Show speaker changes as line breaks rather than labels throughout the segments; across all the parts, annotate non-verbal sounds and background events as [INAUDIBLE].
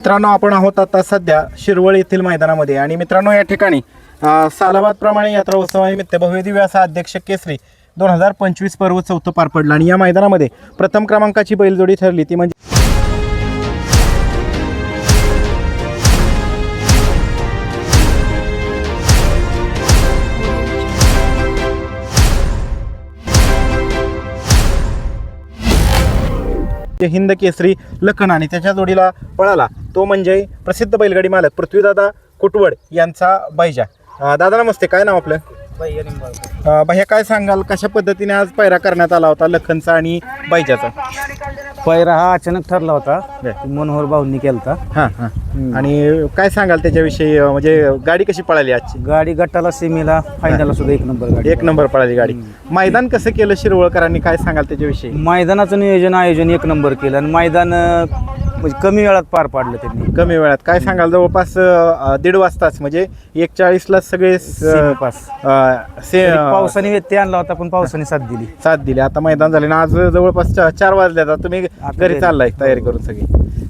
मित्रांनो आपण आहोत आता सध्या शिरवळ येथील मैदानामध्ये. आणि मित्रांनो या ठिकाणी सालाबादप्रमाणे सालाबाद प्रमाणे यात्रा उत्सवानिमित्त भव्य दिव्य असा अध्यक्ष केसरी दोन हजार पंचवीस पर्व चौथं पार पडलं. आणि या मैदानामध्ये प्रथम क्रमांकाची बैलजोडी ठरली. ती म्हणजे हिंद केसरी लखन. आणि त्याच्या जोडीला पळाला. तो म्हणजे प्रसिद्ध बैलगाडी मालक पृथ्वीदादा कुटवड यांचा बैजा अं, दादा नमस्ते काय नाव आपलं? अं, भैया काय सांगाल कशा पद्धतीने आज पैरा करण्यात आला होता लखनचा आणि बैजाचा
पैरा हा अचानक ठरला होता.
बर.
मनोहर भाऊंनी केलता.
हां हां. आणि काय सांगाल त्याच्याविषयी? अं, म्हणजे गाडी कशी पळाली आजची?
गाडी गटाला सेमीला फायनलला सुद्धा एक नंबर गाडी.
एक नंबर पळाली गाडी. मैदान कसं केलं शिरवळकरांनी? काय सांगाल त्याच्याविषयी?
मैदानाचं नियोजन आयोजन एक नंबर केलं. आणि मैदान अं, म्हणजे कमी वेळात पार पाडलं त्यांनी.
कमी वेळात. काय सांगाल? जवळपास अं, दीड वाजताच म्हणजे एक चाळीसला सगळे. अं, से
तरी पावसाने व्यत्यय आणला होता पण पावसाने साथ दिली.
साथ दिली. आता मैदान झाले ना आज जवळपास चा- चार वाजले आता. तुम्ही
आता
घरी
घरी.
चाललाय तयारी करून सगळी.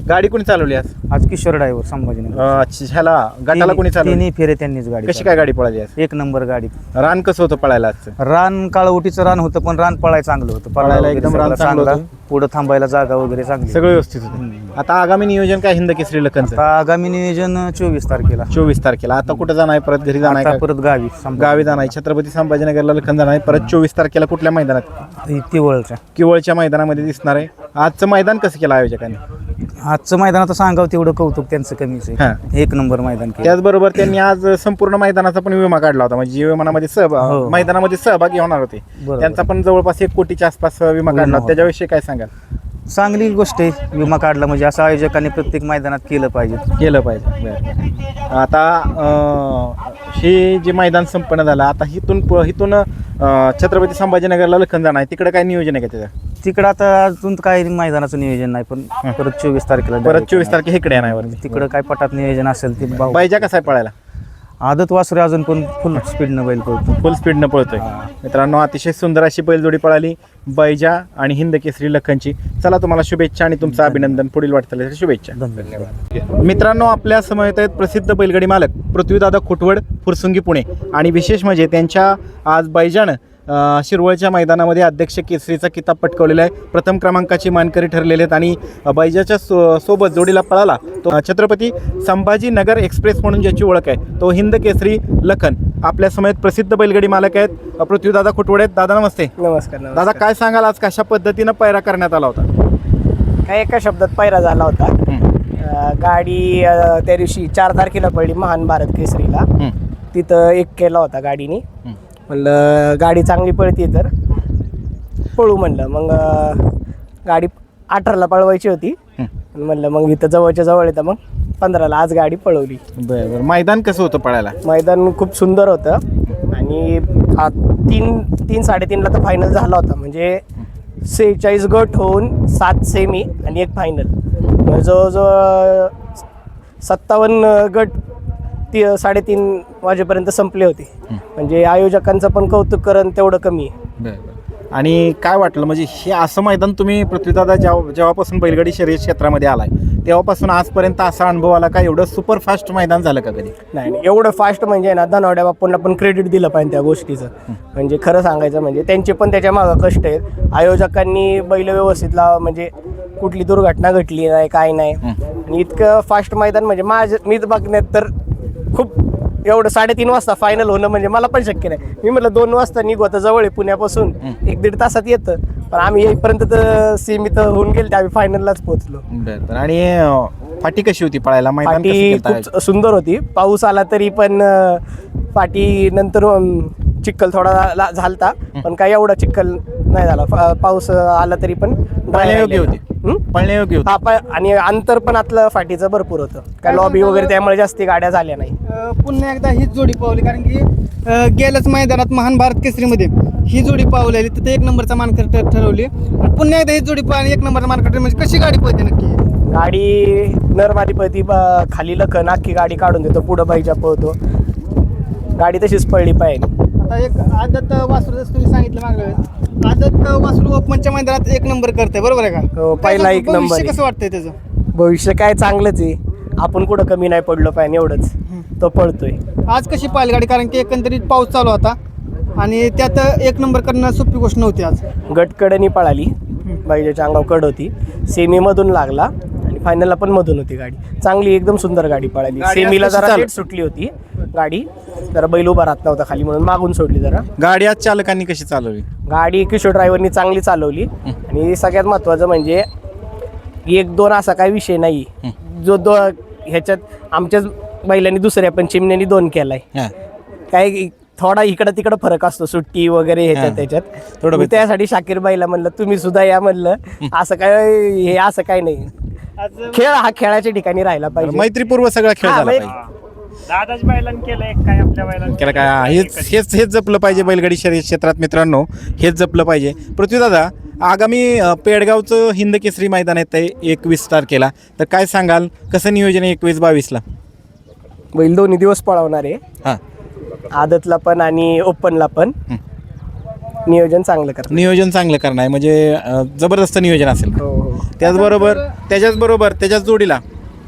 गाडी कोणी चालवली आज?
आज किशोर ड्रायव्हर संभाजीनगर.
अं, अच्छा, ह्याला गटाला कोणी
तिन्ही-
चालवली?
तिन्ही फेरे त्यांनीच गाडी
कशी काय गाडी पळाली आज?
चालवली. एक नंबर गाडी.
रान कसं होतं पळायला आजचं?
रान काळवटीचं रान होतं पण रान पळायला चांगलं होतं.
पळायला एकदम रान चांगलं
चांगला.
होतं.
पुढं थांबायला जागा वगैरे चांगली.
सगळं व्यवस्थित होतं. आता आगामी नियोजन काय हिंद केसरी लखनचं
आता आगामी नियोजन चोवीस तारखेला.
चोवीस तारखेला. आता कुठं जाणार? आहे परत घरी जाणार
आता
आहे का?
परत गावी
गावी जाणार. आहे छत्रपती संभाजीनगरला लखन जाणार आहे परत चोवीस तारखेला कुठल्या मैदानात?
तिवळच्या.
किवळच्या मैदानामध्ये दिसणार आहे. आजचं मैदान कसं केलं आयोजकांनी?
आजचं मैदान आता सांगावं तेवढं कौतुक त्यांचं कमीच
हा.
आहे एक नंबर मैदान केलं.
त्याचबरोबर त्यांनी आज संपूर्ण मैदानाचा पण विमा काढला होता. म्हणजे विमानामध्ये सहभाग
हो.
मैदानामध्ये सहभागी होणार होते.
बरोबर.
त्यांचा पण जवळपास एक कोटीच्या आसपास विमा
विमा
काढला.
होता.
त्याच्याविषयी काय सांगाल?
चांगली गोष्ट आहे विमा काढला म्हणजे असं आयोजकांनी प्रत्येक मैदानात केलं पाहिजे.
केलं पाहिजे बरं. आता अं, हे जे मैदान संपन्न झालं आता हिथून प- हिथून अं, छत्रपती संभाजीनगरला लखन जाणार आहे. तिकडे काय नियोजन आहे का त्याचं
तिकडं आता अजून काय मैदानाचं नियोजन नाही पण परत चोवीस तारखेला
परत
direct
चोवीस तारखे इकडे येणार वरती.
तिकडं काय पटात नियोजन असेल ते भाऊ
बैजा कसा आहे पळायला?
आदत वासरे अजून पण फुल स्पीडनं बैल पळतो
फुल स्पीडनं पळतोय. मित्रांनो अतिशय सुंदर अशी बैलजोडी पळाली बैजा आणि हिंद केसरी लखनची. चला तुम्हाला शुभेच्छा आणि तुमचं अभिनंदन. पुढील वाटचालीसाठी शुभेच्छा.
धन्यवाद.
मित्रांनो आपल्या समवेत आहेत प्रसिद्ध बैलगाडी मालक पृथ्वीदादा खुटवड फुरसुंगी पुणे. आणि विशेष म्हणजे त्यांच्या आज बैजानं शिरवळच्या मैदानामध्ये अध्यक्ष केसरीचा किताब पटकवलेला आहे. प्रथम क्रमांकाची मानकरी ठरलेले आहेत आणि बैजाच्या सो सोबत जोडीला पळाला. तो छत्रपती संभाजीनगर एक्सप्रेस म्हणून ज्याची ओळख आहे तो हिंद केसरी लखन. आपल्या समवेत प्रसिद्ध बैलगाडी मालक आहेत पृथ्वीदादा खुटवड आहेत. दादा नमस्ते.
नमस्कार नमस्कार.
दादा काय सांगाल आज? कशा पद्धतीनं पैरा करण्यात आला होता?
काय एका शब्दात पायरा झाला होता. गाडी त्या दिवशी चार तारखेला पडली महान भारत केसरीला. तिथं एक केला होता गाडीने. म्हणलं गाडी चांगली पळते तर. पळू म्हणलं. मग गाडी अठराला पळवायची होती. म्हणलं मग इथं जवळच्या जवळ येतं. मग पंधराला आज गाडी पळवली.
बरं बरं. मैदान कसं होतं पळायला?
मैदान खूप सुंदर होतं. आणि तीन तीन साडेतीनला तर फायनल झाला होता. म्हणजे सेहेचाळीस गट होऊन सात सेमी आणि एक फायनल जवळजवळ सत्तावन्न गट ती साडेतीन वाजेपर्यंत संपले होते. म्हणजे आयोजकांचं पण कौतुक करण तेवढं कमी आहे.
आणि काय वाटलं म्हणजे हे असं मैदान तुम्ही पृथ्वीदादा जेव्हा जेव्हापासून बैलगाडी शर्यत क्षेत्रामध्ये आलाय तेव्हापासून आजपर्यंत असा अनुभव आला का एवढं सुपर फास्ट मैदान झालं का कधी?
नाही नाही. एवढं फास्ट म्हणजे ना धनावड्या बापूंना पण क्रेडिट दिलं पाहिजे त्या गोष्टीचं. म्हणजे खरं सांगायचं म्हणजे त्यांचे पण त्याच्या मागं कष्ट आहेत. आयोजकांनी बैल व्यवस्थित लावा म्हणजे कुठली दुर्घटना घडली नाही काय नाही. आणि इतकं फास्ट मैदान म्हणजे माझ मी बघण्यात तर खूप एवढं साडेतीन वाजता फायनल होणं म्हणजे मला पण शक्य नाही. मी म्हटलं दोन वाजता निघू आता जवळ आहे पुण्यापासून. एक दीड तासात येतं. पण आम्ही येईपर्यंत तर सीमित होऊन गेले आम्ही फायनललाच पोहोचलो.
आणि फाटी कशी होती पळायला?
खूप सुंदर होती. पाऊस आला तरी पण पाटी नंतर चिखल थोडा ला- झालता. पण काही एवढा चिखल नाही झाला. पाऊस आला तरी पण.
होती.
हं?
पळण्यायोग्य होती.
हा, आणि अंतर पण आतलं फाटीचं भरपूर होतं. काय लॉबी वगैरे त्यामुळे जास्ती गाड्या झाल्या नाही.
अ, पुन्हा एकदा हीच जोडी पावली कारण की अ, गेल्याच मैदानात महान भारत केसरीमध्ये. ही जोडी पावलेली तिथे एक नंबरचा मानकर ठ- ठरवली. आणि पुन्हा एकदा ही जोडी पाहिली एक नंबरचा मानकर ठरवली. म्हणजे कशी गाडी पळते नक्की?
गाडी नरमादीपती ब- खाली लखन अख्खी गाडी काढून देतो पुढं बाईच्या पळतो. गाडी तशीच पळली पाहिजे.
आता एक आदत जसं तुम्ही सांगितलं मागल्या वेळेस आदत वासरू ओपनच्या मैदानात एक नंबर करते बरोबर आहे का?
हो, पहिला एक नंबर
भविष्य
आहे.
कसं वाटतंय त्याचं?
भविष्य काय चांगलंच आहे. आपण कुठं कमी नाही पडलो पाहिजे एवढंच. तो पळतोय.
आज कशी पाहिली गाडी कारण की एकंदरीत पाऊस चालू होता आणि त्यात एक नंबर करणं सोपी गोष्ट नव्हती आज.
गटकडनी पळाली. बैजाच्या अंगावर कड होती. सेमीमधून लागला आणि फायनलला पण मधून होती गाडी. चांगली एकदम सुंदर गाडी पळाली.
गाडी
सेमीला जरा
चालू?
लेट सुटली होती. गाडी. जरा बैल उभा राहत नव्हता खाली म्हणून मागून सोडली जरा.
गाडी आज चालकांनी कशी चालवली?
गाडी किशोर ड्रायव्हरनी चांगली चालवली. आणि सगळ्यात महत्त्वाचं म्हणजे एक दोन असा काही विषय नाही. जो दो ह्याच्यात आमच्याच बैलांनी दुसऱ्या पण चिमण्यानी दोन केलाय.
हा.
काय थोडा इकडं तिकडं फरक असतो सुट्टी वगैरे
हा.
ह्याच्यात त्याच्यात.
थोडं
त्यासाठी शाकीर बाईला म्हणलं तुम्ही सुद्धा या म्हणलं. असं काय हे असं काय नाही. खेळ हा खेळाच्या ठिकाणी राहिला पाहिजे.
मैत्रीपूर्व सगळा खेळ
दादाच बैलांनी केलंय काय आपल्या बैलांनी.
केलं काय? हेच हेच हेच जपलं पाहिजे बैलगाडी शर्यत क्षेत्रात मित्रांनो. हेच जपलं पाहिजे. पृथ्वीदादा आगामी अ, पेडगावचं हिंद केसरी मैदान आहे ते एकवीस तारखेला. तर काय सांगाल? कसं नियोजन आहे एकवीस बावीसला?
बैल दोन्ही दिवस पळवणार आहे.
हां.
आदतला पण आणि ओपनला पण. नियोजन चांगलं करतात
नियोजन चांगलं करणार आहे. म्हणजे अ, जबरदस्त नियोजन असेल.
हो हो.
त्याचबरोबर त्याच्याचबरोबर त्याच्याच जोडीला?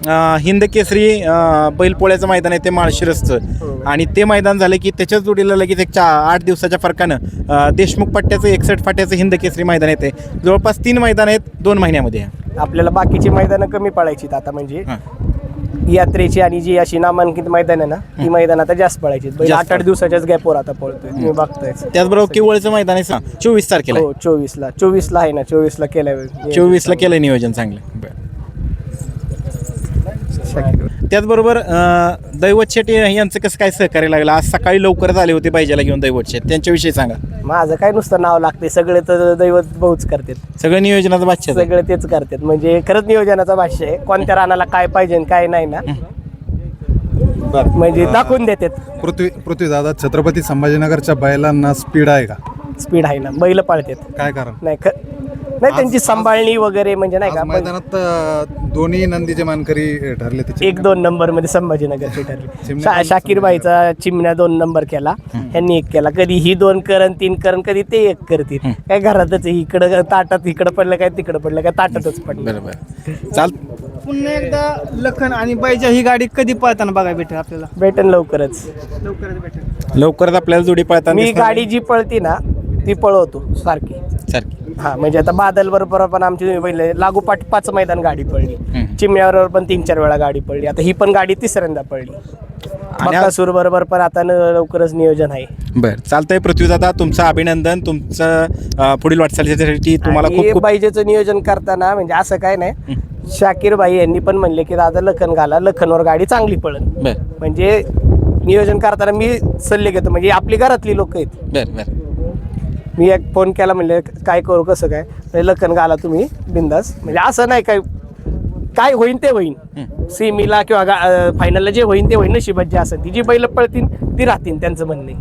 अ, हिंद केसरी अ, बैलपोळ्याचं मैदान आहे ते माळशिरसचं. आणि ते मैदान झालं की त्याच्याच जोडीला लगेच एक चा आठ दिवसाच्या फरकानं अ, देशमुख पट्ट्याचं एकसठ फाट्याचं हिंद केसरी मैदान येते. जवळपास तीन मैदान आहेत दोन महिन्यामध्ये.
आपल्याला बाकीची मैदानं कमी पळायची आता म्हणजे
हां.
यात्रेची आणि जी अशी नामांकित मैदान आहे ना ती मैदान आता जास्त पळायची बैल
जास्त.
आठ आठ दिवसाच्याच गॅपवर आता पळतोय तुम्ही बघताय
त्याचबरोबर किवळचं मैदान आहे चोवीस तारखेला.
हो चोवीस ला चोवीस ला आहे ना चोवीस ला केलाय.
चोवीसला केलं नियोजन चांगलं. त्याचबरोबर अं, दैवत शेट्टी यांचं कसं काय सहकार्य लागलं? आज सकाळी लवकरच आले होते पाहिजेला घेऊन दैवत शेट त्यांच्याविषयी सांगा.
माझं काय नुसतं नाव लागते सगळे तर दैवत भाऊच करतात.
सगळं नियोजनाचं बादशाह आहे.
सगळे तेच करतात. म्हणजे खरंच नियोजनाचा भाष्य आहे. कोणत्या रानाला काय पाहिजे आणि काय नाही ना. म्हणजे दाखवून देतात.
पृथ्वी पृथ्वीदादा छत्रपती संभाजीनगरच्या बैलांना स्पीड आहे का?
स्पीड आहे ना. बैल पाळतात.
काय कारण?
नाही ख नाही त्यांची सांभाळणी वगैरे म्हणजे नाही का
मैदानात अं, दोन्ही नंदीचे मानकरी ठरले त्याचे
एक दोन नंबरमध्ये संभाजीनगरचे ठरले. [LAUGHS]
चिमण्या
शा-
पण
शाकीरबाईचा चिमण्या दोन नंबर केला. यांनी एक केला. कधी ही दोन करण तीन करण कधी ते एक करतील. काय घरातच आहे. इकडं ताटात इकडं पडलं काय तिकडं पडलं काय ताटातच पडलं.
बरोबर. चाल
पुन्हा एकदा लखन आणि बाईजा ही गाडी कधी पळताना बघायला भेटेल आपल्याला?
भेटेन लवकरच.
लवकरच भेटेल.
लवकरच आपल्याला जोडी पळताना
मी
दिसणार
गाडी जी पळती ना ती पळवतो सारखी.
सारखी.
हा म्हणजे आता बादल बरोबर पण आमची पहिले लागोपाठ पाच मैदान गाडी पडली. चिमण्याबरोबर पण तीन चार वेळा गाडी पडली. आता ही पण गाडी तिसऱ्यांदा पडली. बकासूर बरोबर पण आता न- लवकरच नियोजन आहे.
बरं चालतंय पृथ्वीदादा तुमचं अभिनंदन तुमचं अं, पुढील वाटचालीसाठी तुम्हाला
आणि
खूप
नियोजन करताना म्हणजे असं काय नाही शाकीर बाई यांनी पण म्हणले की दादा लखन घाला. लखनवर गाडी चांगली
बरं.
म्हणजे नियोजन करताना मी सल्ले घेतो. म्हणजे आपली घरातली लोक आहेत.
बरं बरं.
मी एक फोन केला म्हणले काय करू कसं काय? म्हणजे लखन घाला तुम्ही बिंदास. म्हणजे असं नाही काय काय होईन ते होईन. सेमीला किंवा फायनलला जे होईन ते होईन नशिबात जे असेल ती जी बैल पळतील ती राहतील त्यांचं म्हणणे.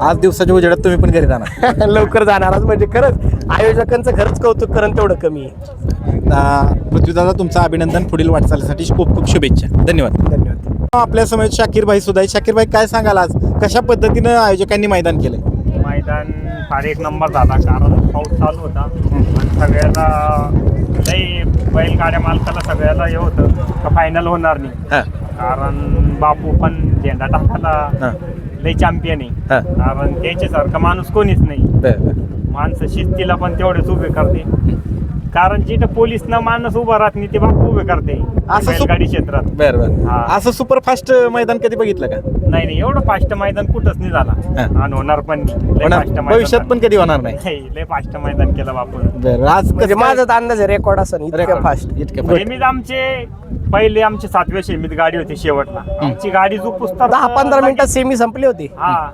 आज दिवसाच्या उजेडात तुम्ही पण घरी जाणार. [LAUGHS]
लवकर जाणारच म्हणजे खरंच आयोजकांचं खरंच कौतुक करण तेवढं कमी आहे.
पृथ्वीदादा तुमचं अभिनंदन पुढील वाटचालीसाठी खूप खूप शुभेच्छा. धन्यवाद.
धन्यवाद.
आपल्यासमोर शाकीर भाई सुद्धा शाकीर भाई काय सांगाल आज? कशा पद्धतीनं आयोजकांनी मैदान केलंय?
मैदान फार एक नंबर झाला कारण पाऊस चालू होता. आणि सगळ्याला लई बैलगाड्या मालकाला सगळ्याला हे होतं का फायनल होणार नाही.
हां.
कारण बापू पण झेंडा टाकायला
हां.
लई चॅम्पियन आहे.
हां.
कारण त्याच्यासारखा माणूस कोणीच नाही.
बरं बरं.
माणसं शिस्तीला पण तेवढेच उभे करते. कारण जिथं पोलीस न माणूस उभा राहत नाही ते बापू उभे करते.
असं सु-
बैलगाडी क्षेत्रात.
बरं बरं.
हां.
असं सुपरफास्ट मैदान कधी बघितलं का?
नाही नाही एवढं फास्ट मैदान कुठंच नाही झाला. आणि होणार पण नाही. लय
होणार-
fast मैदान
भविष्यात पण कधी होणार नाही?
नाही लय फास्ट मैदान केलं बापून
बरं आज
म्हणजे माझा तर अंदाज आहे रेकॉर्ड असं इतकं. फास्ट
इतकं.
सेमीत आमचे पहिले आमचे सातव्या सेमीत गाडी होती शेवटला. आमची गाडी जो पुस्तक
दहा पंधरा मिनिटात सेमी संपली होती.
हा.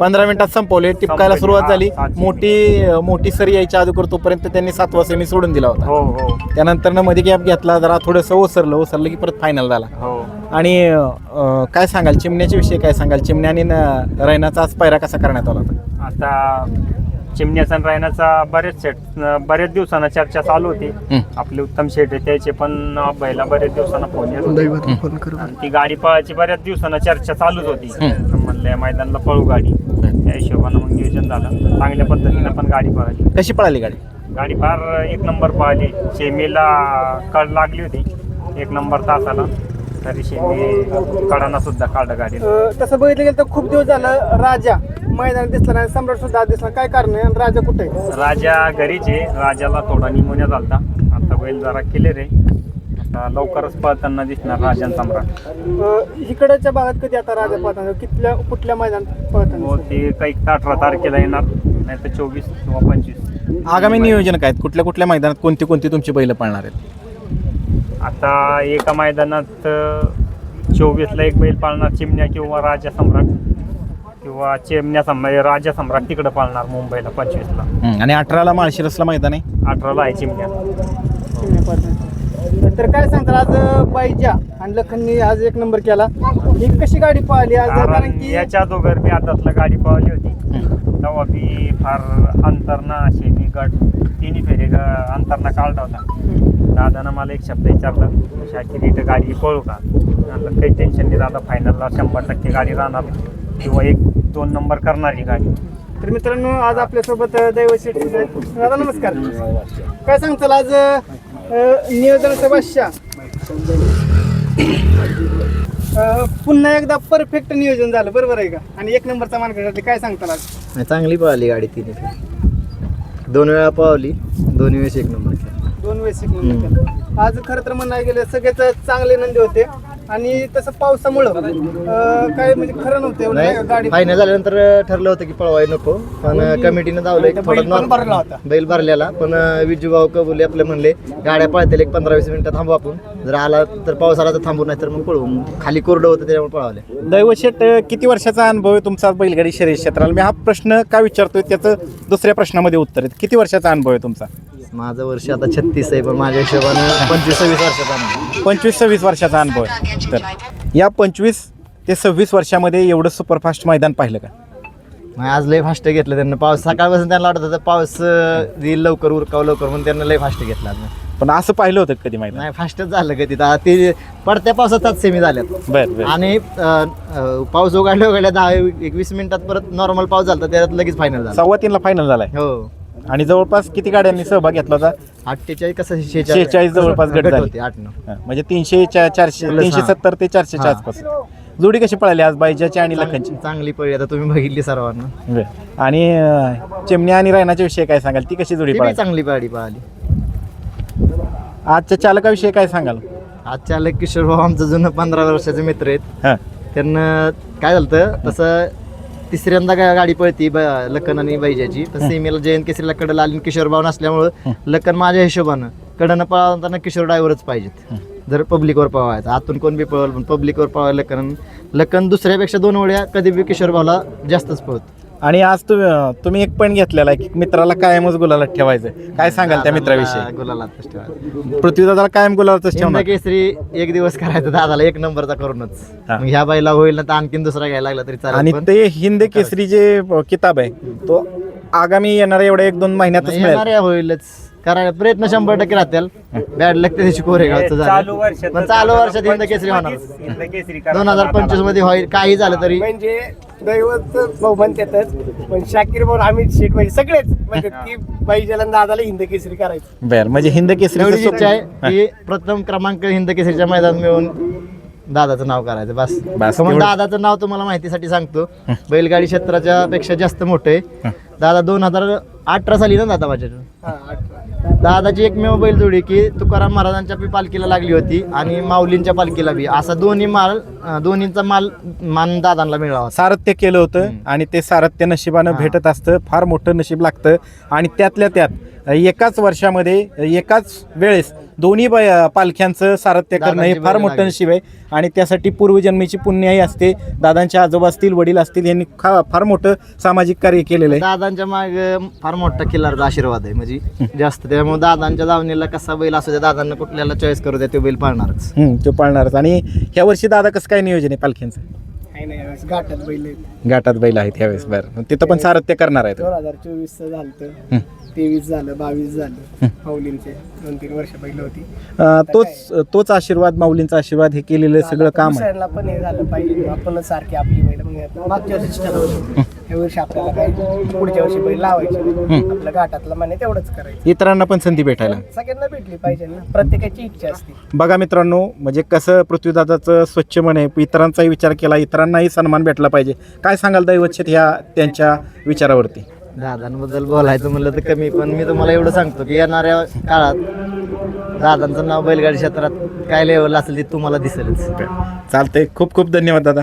पंधरा मिनिटात संपवले. टिपकायला सुरुवात झाली. मोठी मोठी सरी यायच्या अगोदर तोपर्यंत त्यांनी सातवा सेमी सोडून दिला होता.
हो हो.
त्यानंतरमध्ये गॅप घेतला जरा थोडंसं ओसरलं ओसरलं की परत फायनल झाला.
हो.
आणि अं, काय सांगाल? चिमण्याच्या विषयी काय सांगाल? चिमण्याने न- रैनाचा आज पायरा कसा करण्यात आला होता?
आता चिमण्याचा आणि रायनाचा बरेच सेट बरेच दिवसांना चर्चा चालू होती. आपले उत्तम शेट आहे त्याचे पण बैला बरेच दिवसांना फोन येत होते. आणि ती गाडी पळायची बऱ्याच दिवसांना चर्चा चालूच होती. तर म्हणलं या मैदानाला पळू गाडी. त्या हिशोबानं मग नियोजन झालं. चांगल्या पद्धतीनं पण गाडी पळाली.
कशी पळाली गाडी?
गाडी फार एक नंबर पळाली. सेमीला कळ लागली होती. एक नंबर तासाला. तरी शेनी कडाना सुद्धा काढलं गाडी
तसं बघितलं गेलं तर खूप दिवस झालं राजा मैदानात दिसला नाही सम्राट सुद्धा आज दिसला काय कारण आहे? आणि राजा कुठे आहे?
राजा घरीच आहे. राजाला थोडा निमोनिया झालता. आता बैल जरा क्लिअर आहे. आता लवकरच पळताना दिसणार राजन सम्राट.
अ, इकडच्या भागात कधी आता राजा पळताना कितल्या कुठल्या मैदानात
हो
पळताना
ते काही अठरा तारखेला येणार नाही तर चोवीस किंवा पंचवीस.
आगामी नियोजन काय? आहेत? कुठल्या कुठल्या मैदानात कोणती कोणती तुमची बैलं पळणार आहेत?
आता एका मैदानात चोवीसला एक बैल पाळणार चिमण्या किंवा राजा सम्राट. किंवा चिमण्या सम्राट राजा सम्राट तिकडं पाळणार मुंबईला पंचवीसला.
हं, आणि अठराला माळशिरसला मैदान आहे?
अठराला आहे चिमण्या.
चिमण्या पळताना. तर काय सांगतात आज बाईजा आणि लखननी आज एक नंबर केला. ही कशी गाडी पळाली आज? कारण
कारण
की
याच्या दोघर मी आतातला गाडी पळवली होती.
हं.
तेव्हा मी फार अंतरना शेमी गट तिन्ही फेरे ग- अंतरना काढला होता. दादानं मला एक शब्द विचारला शाकीर इथं गाडी पळू का? म्हणलं काही टेन्शन नाही दादा फायनलला शंभर टक्के गाडी राहणार. किंवा एक दोन नंबर करणार ही गाडी.
तर मित्रांनो आज आपल्यासोबत दैव शेठ दादा नमस्कार. काय सांगताल आज नियोजनाचा बादशाह पुन्हा एकदा परफेक्ट नियोजन झालं. बरोबर आहे का? आणि एक नंबरचा मान घातले काय आज?
नाही, चांगली पळाली गाडी तिने. दोन वेळा पळवली दोन्ही वेळेस एक नंबर
दोन वेळेस एक नंबर. आज खरं तर म्हणायला गेलं सगळेच चांगले नंदी होते. आणि तसं पावसामुळं अ, काय म्हणजे खरं नव्हतं एवढं नाही का गाडी.
नाही फायनल झाल्यानंतर ठरलं होतं की पळवाय नको. पण कमिटीनं धावलं
बैल पण भरला होता.
बैल भरलेला. पण विजूभाऊ कबुले आपले म्हणले गाड्या पळतील एक पंधरा वीस मिनिटं थांबू आपण. जर आला तर पाऊस आला तर थांबू नाही तर मग पळवू. खाली कोरडं होतं त्याच्यामुळे पळवले.
दैवशेट किती वर्षाचा अनुभव आहे तुमचा बैलगाडी शर्यत क्षेत्राला? मी हा प्रश्न का विचारतोय त्याचं दुसऱ्या प्रश्नामध्ये उत्तर आहे. किती वर्षाचा अनुभव आहे तुमचा?
माझं वर्ष आता छत्तीस आहे पण माझ्या हिशोबानं पंचवीस सव्वीस वर्षाचा अनुभव.
पंचवीस सव्वीस वर्षाचा अनुभव आहे. तर या पंचवीस ते सव्वीस वर्षामध्ये एवढं सुपरफास्ट मैदान पाहिलं का?
मग आज लय फास्ट घेतलं त्यांना. पाऊस सकाळपासून त्यांना वाटत होतं पाऊस अं, येईल लवकर उरकाव लवकर म्हणून त्यांना लय फास्ट घेतला आज.
पण असं पाहिलं होतं का कधी मैदान?
नाही फास्टच झालं का तिथं आता ते पडत्या पावसात सेमी झाल्यात.
बरं बरं.
आणि अं, अं, पाऊस उघडल्या उघडल्या दहा एक वीस मिनिटात परत नॉर्मल पाऊस झाला त्यात लगेच फायनल झाला.
सव्वा तीनला फायनल झालाय.
हो.
आणि जवळपास किती गाड्यांनी सहभाग घेतला होता?
अठ्ठेचाळीस कसं
शेहेचाळीस जवळपास गट झाले.
आठ नऊ.
हा, म्हणजे तीनशे चा- चारशे तीनशे
हा.
सत्तर ते चारशेच्या
हा.
आसपास. जोडी कशी पळाली आज बायजाची आणि लखनची?
चांगली पळी आता तुम्ही बघितली सर्वांना.
बरं. आणि अं, चिमण्या आणि रायनाच्या विषयी काय सांगाल? ती कशी जोडी
ती बी
पळाली?
चांगली पाडी पळाली.
आजच्या चालकाविषयी काय सांगाल?
आजच्या आलं किशोर भाऊ आमचं जुनं पंधरा वर्षाचे मित्र आहेत.
हां.
त्यांना काय झालं तसं तिसऱ्यांदा गा- गाडी पळती ब- लखन आणि बैजाची. तर सीमेला जयंत केसरीला कडला आली आणि किशोर भाऊ नसल्यामुळं लखन माझ्या हिशोबानं कडनं पळवताना किशोर ड्रायव्हरच पाहिजेत. जर पब्लिकवर पळवायचं. आतून कोण बी पळवलं पण पब्लिकवर पळवायला लखन लखन दुसऱ्यापेक्षा दोन वेळा कधी बी किशोर भाऊला जास्तच पळतो
आणि आज तुम्ही तुम्ही एक पण घेतलेला आहे की मित्राला कायमच गुलाला ठेवायचं काय सांगाल त्या मित्राविषयी?
गुलालातच ठेवायचं.
कायम गुलालाच
हिंद
ठेवणार.
केसरी एक दिवस करायचं दादाला एक नंबरचा करूनच.
हा.
मग ह्या बाईला होईल ना तर आणखीन दुसरा घ्यायला लागला तरी चालेल
आणि
पण
ते हिंद केसरी जे किताब आहे तो आगामी येणाऱ्या एवढ्या एक दोन महिन्यातच
नाही,
मिळेल.
येणाऱ्या होईलच. करायला प्रयत्न शंभर टक्के राहतील. बॅड लक त्या दिवशी कोरेगावचं
चालू
झालं.
वर्षात
पण चालू वर्षात हिंद केसरी होणार.
हिंद केसरी
दोन हजार पंचवीसमध्ये होईल. काही झालं तरी.
म्हणजे दैवत भाऊ म्हणतातच पण शाकीर भाऊ अमित शेठ म्हणजे सगळेच. म्हणजे ती बाईजाला दादाला हिंद केसरी करायचं.
बर म्हणजे हिंद
एवढी
केसरी
इच्छा आहे की प्रथम क्रमांक हिंद केसरीच्या मैदानात मिळून दादाचं नाव करायचं बस.
बस,
मग
तेवढं.
दादाचं नाव तुम्हाला माहितीसाठी सांगतो. बैलगाडी क्षेत्राच्या पेक्षा जास्त मोठं आहे. दादा दोन हजार अठरा साली ना दादा माझ्या
हा.
दादाची एकमेव बैलजोडी की तुकाराम महाराजांच्या बी पालखीला लागली होती आणि माऊलींच्या पालखीला बी. असा दोन्ही माल दोन्हींचा माल मान दादांना होता
सारथ्य केलं होतं आणि ते सारथ्य नशिबानं. भेटत असतं फार मोठं नशीब लागतं आणि त्यातल्या त्यात एकाच वर्षामध्ये एकाच वेळेस दोन्ही बै- पालख्यांचं सारथ्य करणं हे फार मोठं. नशीब आहे. आणि त्यासाठी पूर्वजन्मीची पुण्याही असते. दादांचे आजोबा असतील वडील असतील यांनी खा फार मोठं सामाजिक कार्य केलेलं आहे.
दादांच्या माग फार मोठा किल्लारचा आशीर्वाद आहे म्हणजे जास्त. त्यामुळे दादांच्या दावणीला कसा बैल असू द्या दादांना कुठल्याला चॉईस करू द्या तो बैल पाळणारच.
तो पाळणारच. आणि ह्या वर्षी दादा कसं काय नियोजन आहे पालख्यांचं?
काही नाही यावेळेस घाटात बैल आहेत.
घाटात बैल आहेत ह्यावेळेस बरं. तिथं पण सारथ्य करणार आहेत
दोन हजार चोवीस झालं. तेवीस झालं बावीस झालं माऊलींचे दोन तीन वर्ष पहिलं होती.
अ, तोच तोच आशीर्वाद माऊलींचा आशीर्वाद हे केलेलं सगळं काम आहे.
दुसऱ्यांना पण हे झालं पाहिजे. आपणच सारखी आपली बैल म्हणजे मागच्या ठरवलं वर्षी आपल्याला काय? पुढच्या वर्षी बैल लावायची. नाही. आपलं घाटातलं माने तेवढंच करायचं.
इतरांना पण संधी भेटायला.
सगळ्यांना भेटली पाहिजे ना. प्रत्येकाची इच्छा असते.
बघा मित्रांनो म्हणजे कसं पृथ्वीदादाचं स्वच्छ मन आहे इतरांचाही विचार केला इतरांनाही सन्मान भेटला पाहिजे. काय सांगाल दैवच्छेद ह्या त्यांच्या विचारावरती?
दादांबद्दल बोलायचं म्हणलं तर कमी पण मी तुम्हाला एवढं सांगतो की येणाऱ्या काळात दादांचं नाव बैलगाडी क्षेत्रात काय लेवल असेल ते तुम्हाला दिसेलच.
चालतंय. खूप खूप धन्यवाद दादा.